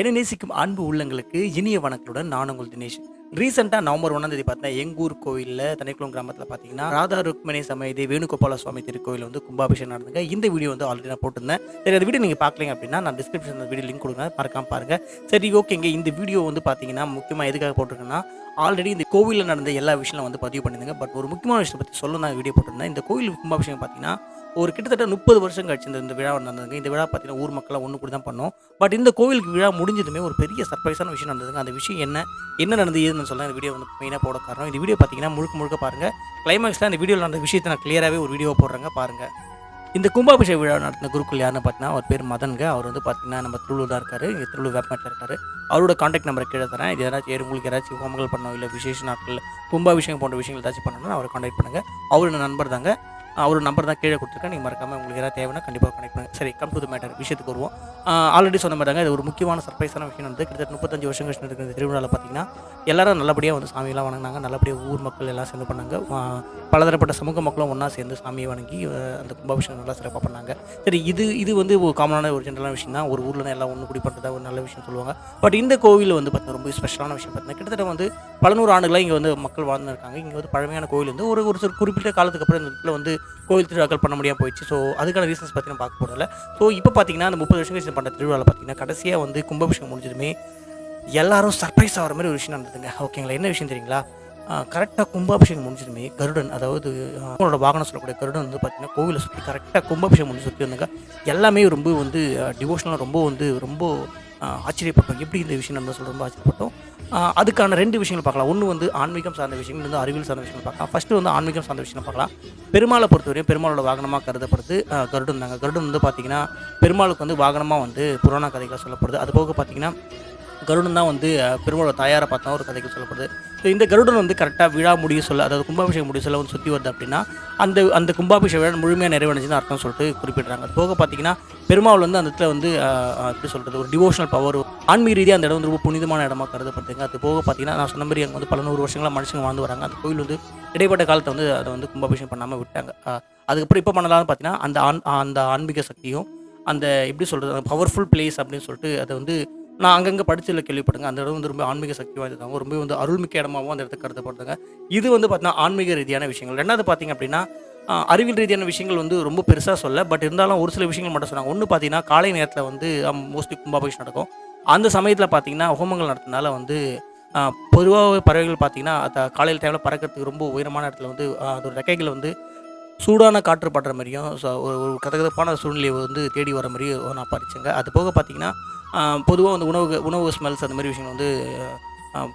என்னை நேசிக்கும் அன்பு உள்ளங்களுக்கு இனிய வணக்கத்துடன் நான் உங்கள் தினேஷ். ரீசெண்டாக நவம்பர் ஒன்றாம் தேதி பார்த்தா எங்கூர் கோயிலில் தனிக்குளம் கிராமத்தில் பார்த்தீங்கன்னா ராதா ருக்மணி சமயதி வேணுகோபால சுவாமி திருக்கோயில் வந்து கும்பாபிஷேகம் நடந்துங்க. இந்த வீடியோ வந்து ஆல்ரெடி நான் போட்டிருந்தேன். சரி அந்த வீடியோ நீங்கள் பார்க்கலீங்க அப்படின்னா நான் டிஸ்கிரிப்ஷன் அந்த வீடியோ லிங்க் கொடுங்க மறக்காம பாருங்க. சரி ஓகேங்க இந்த வீடியோ வந்து பார்த்தீங்கன்னா முக்கியமாக எதுக்காக போட்டிருக்கேன்னா ஆல்ரெடி இந்த கோவிலில் நடந்த எல்லா விஷயம் வந்து பதிவு பண்ணியிருந்தேங்க. பட் ஒரு முக்கியமான விஷயத்தை பற்றி சொல்ல நான் வீடியோ போட்டிருந்தேன். இந்த கோயில் கும்பாபிஷேகம் பார்த்தீங்கன்னா ஒரு கிட்டத்தட்ட முப்பது வருஷம் கழிச்சு இந்த இந்த விழா நடந்ததுங்க. இந்த விழா பார்த்தீங்கன்னா ஊர் மக்கள்லாம் ஒன்று கூட தான் பண்ணோம். பட் இந்த கோவிலுக்கு விழா முடிஞ்சதுமே ஒரு பெரிய சர்ப்ரைஸான விஷயம் நடந்ததுங்க. அந்த விஷயம் என்ன என்ன நடந்தது ஏதுன்னு சொல்ல இந்த வீடியோ வந்து மெயினாக போட காரணம். இந்த வீடியோ பார்த்தீங்கன்னா முழுக்க முழுக்க பாருங்கள் கிளைமேக்ஸில் அந்த வீடியோவில் நடந்த விஷயத்தை நான் கிளியராகவே ஒரு வீடியோ போடுறேங்க பாருங்கள் இந்த கும்பாபிஷேக விழா நடத்தின குருக்கள் யாருன்னு பார்த்தீங்கன்னா அவர் பேர் மதன்க அவர் வந்து பார்த்தீங்கன்னா நம்ம திருவள்ளூர் தான் இருக்காரு. இங்கே திருவள்ளூர் வேப்பமேட்டில் இருக்காரு. அவரோட காண்டாக்ட் நம்பரை கீழே தரேன். இது ஏதாச்சும் ஏறு- உங்களுக்கு யாராச்சும் ஹோமங்கள் பண்ணோம் இல்லை விசேஷ நாட்கள் கும்பாபிஷேகம் போன்ற விஷயங்கள் ஏதாச்சும் பண்ணணும்னா அவரை காண்டாக்ட் பண்ணுங்கள் அவரோட நண்பர் தாங்க. அவர் நம்பர் தான் கீழே கொடுத்துருக்கேன். நீங்கள் மறக்காமல் உங்களுக்கு ஏதாவது தேவைன்னா கண்டிப்பாக கனெக்ட் பண்ணுங்கள் சரி கம் டு த மேட்டர் விஷயத்துக்கு வருவோம். ஆல்ரெடி சொன்ன மாதிரி இது ஒரு முக்கியமான சர்ப்ரைஸான விஷயம் வந்து கிட்டத்தட்ட முப்பத்தஞ்சு வருஷம் கழிச்சு நடக்கிற திருவிழாவில் பார்த்தீங்கன்னா எல்லாரும் நல்லபடியாக வந்து சாமியெல்லாம் வணங்கினாங்க. நல்லபடியாக ஊர் மக்கள் எல்லாம் சேர்ந்து பண்ணாங்க. பலதரப்பட்ட சமூக மக்களும் ஒன்றா சேர்ந்து சாமியை வணங்கி அந்த கும்பாபிஷேகம் நல்லா சிறப்பாக பண்ணாங்க. சரி இது இது வந்து ஒரு காமனான ஒரு ஜென்ரலான விஷயம் தான் ஒரு ஊரில் எல்லாம் ஒன்று குடி பண்ணுறதா ஒரு நல்ல விஷயம் சொல்லுவாங்க. பட் இந்த கோவில் வந்து பார்த்தீங்கன்னா ரொம்ப ஸ்பெஷலான விஷயம் பார்த்தீங்கன்னா கிட்டத்தட்ட வந்து பல நூறு ஆண்டுகளாக இங்கே வந்து மக்கள் வாழ்ந்து இருக்காங்க இங்கே வந்து பழமையான கோவில் வந்து ஒரு ஒரு சில குறிப்பிட்ட காலத்துக்கு அப்புறம் இந்த இடத்துல வந்து கோவில் திருவிழாக்கள் பண்ண முடியாமல் போயிடுச்சு. ஸோ அதுக்கான ரீசன்ஸ் பற்றி நம்ம பார்க்க போகிறதில்ல ஸோ இப்போ பார்த்தீங்கன்னா அந்த முப்பது வருஷம் கழிச்சு பண்ணுற திருவிழாவில் பார்த்தீங்கன்னா கடைசியாக வந்து கும்பாபிஷேகம் முடிஞ்சதுமே எல்லாரும் சர்ப்ரைஸ் ஆகிற மாதிரி ஒரு விஷயம் நடந்ததுங்க. ஓகேங்களா என்ன விஷயம் தெரியுங்களா? கரெக்டாக கும்பாபிஷேகம் முடிஞ்சதுமே கருடன் அதாவது அவங்களோட வாகனம் சொல்லக்கூடிய கருடன் வந்து பார்த்தீங்கன்னா கோவிலை சுற்றி கரெக்டாக கும்பாபிஷேகம் முடிஞ்சு சுற்றி வந்தாங்க. எல்லாமே ரொம்ப வந்து டிவோஷனலாக ரொம்ப வந்து ரொம்ப ஆச்சரியப்பட்டோம். எப்படி இந்த விஷயம் நம்ம சொல்ல ரொம்ப ஆச்சரியப்பட்டோம். அதுக்கான ரெண்டு விஷயங்கள் பார்க்கலாம். ஒன்று வந்து ஆன்மீகம் சார்ந்த விஷயங்கள் வந்து அறிவியல் சார்ந்த விஷயங்கள் பார்க்கலாம். ஃபஸ்ட்டு வந்து ஆன்மீகம் சார்ந்த விஷயம் பார்க்கலாம். பெருமாளை பொறுத்தவரையும் பெருமாளோட வாகனமாக கருதப்படுது. கருடன் தாங்க. கருடன் வந்து பார்த்தீங்கன்னா பெருமாளுக்கு வந்து வாகனமாக வந்து புராண கதைகளாக சொல்லப்படுது. அது போக பார்த்தீங்கன்னா கருடன் தான் வந்து பெருமாளோட தாயாரை பார்த்தா ஒரு கதைக்கு சொல்லப்படுது. ஸோ இந்த கருடன் வந்து கரெக்டாக விழா முடிய சொல்ல அதாவது கும்பாபிஷேகம் முடிய சொல்ல வந்து சுற்றி வருது அப்படின்னா அந்த அந்த கும்பாபிஷேக விழா முழுமையாக நிறைவடைஞ்சுன்னு அர்த்தம் சொல்லிட்டு குறிப்பிடுறாங்க. போக பார்த்தீங்கன்னா பெருமாள் வந்து அந்த இடத்துல வந்து எப்படி சொல்கிறது ஒரு டிவோஷனல் பவர் ஆன்மீக ரீதியாக அந்த இடம் வந்து ரொம்ப புனிதமான இடமா கருதப்படுதுங்க. அது போக பார்த்தீங்கன்னா நான் சொன்ன மாதிரி அங்கே வந்து பல நூறு வருஷங்களாக மனுஷங்க வாழ்ந்து வராங்க. அந்த கோயில் வந்து இடைப்பட்ட காலத்தை வந்து அதை வந்து கும்பாபிஷேகம் பண்ணாமல் விட்டாங்க. அதுக்கப்புறம் இப்போ பண்ணலாம்னு பார்த்தீங்கன்னா அந்த ஆன் அந்த ஆன்மீக சக்தியும் அந்த எப்படி சொல்கிறது அந்த பவர்ஃபுல் பிளேஸ் அப்படின்னு சொல்லிட்டு அதை வந்து நான் அங்கங்கே படிச்சதில் கேள்விப்பட்டுங்க அந்த இடம் வந்து ரொம்ப ஆன்மீக சக்தி வாய்ந்ததாகவும் ரொம்ப வந்து அருள்மிக்க இடமாகவும் அந்த இடத்துக்கு கருதப்படுதுங்க இது வந்து பார்த்தீங்கன்னா ஆன்மீக ரீதியான விஷயங்கள். ரெண்டாவது பார்த்தீங்க அப்படின்னா அறிவியல் ரீதியான விஷயங்கள் வந்து ரொம்ப பெருசாக சொல்ல பட் இருந்தாலும் ஒரு சில விஷயங்கள் மட்டும் சொன்னாங்க. ஒன்று பார்த்தீங்கன்னா காலை நேரத்தில் வந்து மோஸ்ட்லி கும்பாபிஷேகம் நடக்கும். அந்த சமயத்தில் பார்த்தீங்கன்னா ஹோமங்கள் நடத்தினால வந்து பொதுவாக பறவைகள் பார்த்தீங்கன்னா காலையில் டைமில் பறக்கிறதுக்கு ரொம்ப உயரமான இடத்துல வந்து அதோட ரெக்கைகள் வந்து சூடான காற்று படுற மாதிரியும் ஸோ ஒரு ஒரு கதகதப்பான சூழ்நிலையை வந்து தேடி வர மாதிரியும் நான் படித்தேங்க அது போக பார்த்தீங்கன்னா பொதுவாக வந்து உணவு உணவு ஸ்மெல்ஸ் அந்த மாதிரி விஷயங்கள் வந்து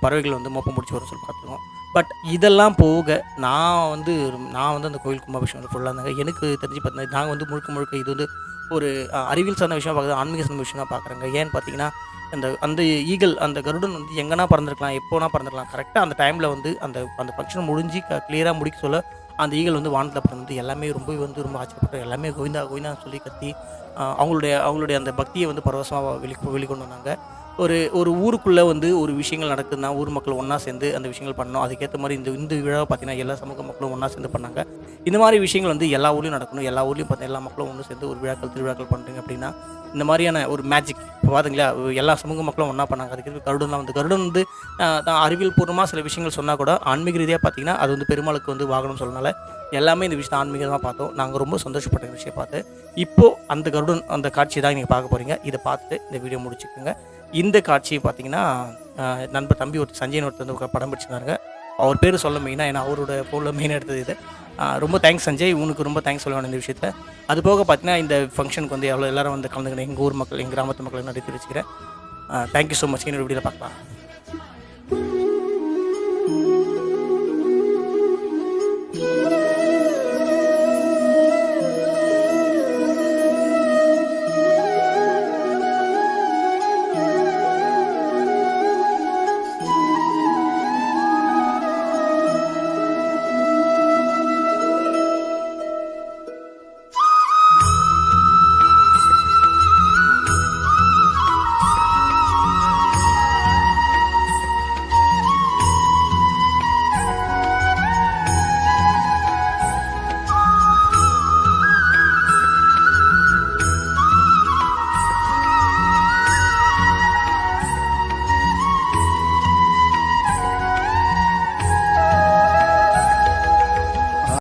பறவைகள் வந்து மோப்பம் பிடிச்சி வரும் சொல்லி பார்த்துருக்கோம் பட் இதெல்லாம் போக நான் வந்து நான் வந்து அந்த கோயில் கும்பாபிஷேகம் வந்து ஃபுல்லாக இருந்தாங்க எனக்கு தெரிஞ்சு பார்த்தீங்கன்னா நாங்கள் வந்து முழுக்க முழுக்க இது வந்து ஒரு அறிவியல் சார்ந்த விஷயம் பார்க்குறது ஆன்மீக சார்ந்த விஷயம் தான் பார்க்குறாங்க ஏன்னு பார்த்தீங்கன்னா அந்த அந்த ஈகல் அந்த கருடன் வந்து எங்கன்னா பறந்துருக்கலாம் எப்போனா பறந்துருக்கலாம். கரெக்டாக அந்த டைமில் வந்து அந்த அந்த ஃபங்க்ஷன் முடிஞ்சு க கிளியராக முடிக்க சொல்ல அந்த ஈகல் வந்து வானத்தில் பறந்து எல்லாமே ரொம்ப வந்து ரொம்ப ஆச்சரியப்பட்டு எல்லாமே கோவிந்தா கோவிந்தான்னு சொல்லி கத்தி அவங்களுடைய அவங்களுடைய அந்த பக்தியை வந்து பரவசமாக வெளி வெளிக்கொண்டு வந்தாங்க. ஒரு ஒரு ஊருக்குள்ளே வந்து ஒரு விஷயங்கள் நடக்குதுன்னா ஊர் மக்கள் ஒன்றா சேர்ந்து அந்த விஷயங்கள் பண்ணணும். அதுக்கேற்ற மாதிரி இந்த இந்த விழாவை பார்த்தீங்கன்னா எல்லா சமூக மக்களும் ஒன்றா சேர்ந்து பண்ணாங்க. இந்த மாதிரி விஷயங்கள் வந்து எல்லா ஊர்லேயும் நடக்கணும். எல்லா ஊர்லேயும் பார்த்தா எல்லா மக்களும் ஒன்று சேர்ந்து ஒரு விழாக்கள் திருவிழாக்கள் பண்ணுறீங்க அப்படின்னா இந்த மாதிரியான ஒரு மேஜிக் இப்போ பார்த்தீங்களா எல்லா சமூக மக்களும் ஒன்றா பண்ணாங்க. அதுக்கு கருடன்லாம் வந்து கருடன் வந்து தான் அறிவியல் பூர்வமாக சில விஷயங்கள் சொன்னால் கூட ஆன்மீக ரீதியாக பார்த்தீங்கன்னா அது வந்து பெருமாளுக்கு வந்து வாகனம் சொன்னனால எல்லாமே இந்த விஷயத்தை ஆன்மீகமாக பார்த்தோம். நாங்கள் ரொம்ப சந்தோஷப்பட்ட இந்த விஷயம் பார்த்து இப்போது அந்த கருடன் அந்த காட்சி தான் நீங்கள் பார்க்க போகிறீங்க இதை பார்த்துட்டு இந்த வீடியோ முடிச்சுக்கோங்க. இந்த காட்சியை பார்த்தீங்கன்னா நண்பர் தம்பி ஒரு சஞ்சயன் ஒருத்தர் வந்து படம் பிடிச்சிருந்தாங்க அவர் பேர் சொல்ல மெயினாக ஏன்னா அவரோட ஃபோனில் மெயின் எடுத்தது இது. ரொம்ப தேங்க்ஸ் சஞ்சய். உனக்கு ரொம்ப தேங்க்ஸ் சொல்ல வேணும் இந்த விஷயத்தில் அது போக பார்த்தீங்கன்னா இந்த ஃபங்க்ஷனுக்கு வந்து எவ்வளோ எல்லாரும் வந்து கலந்துக்கணும் எங்கள் ஊர் மக்கள் எங்கள் கிராமத்து மக்கள் நான் தெரிவிச்சுக்கிறேன். தேங்க்யூ ஸோ மச் இன்னொரு வீடியோவில் பார்க்கலாம்.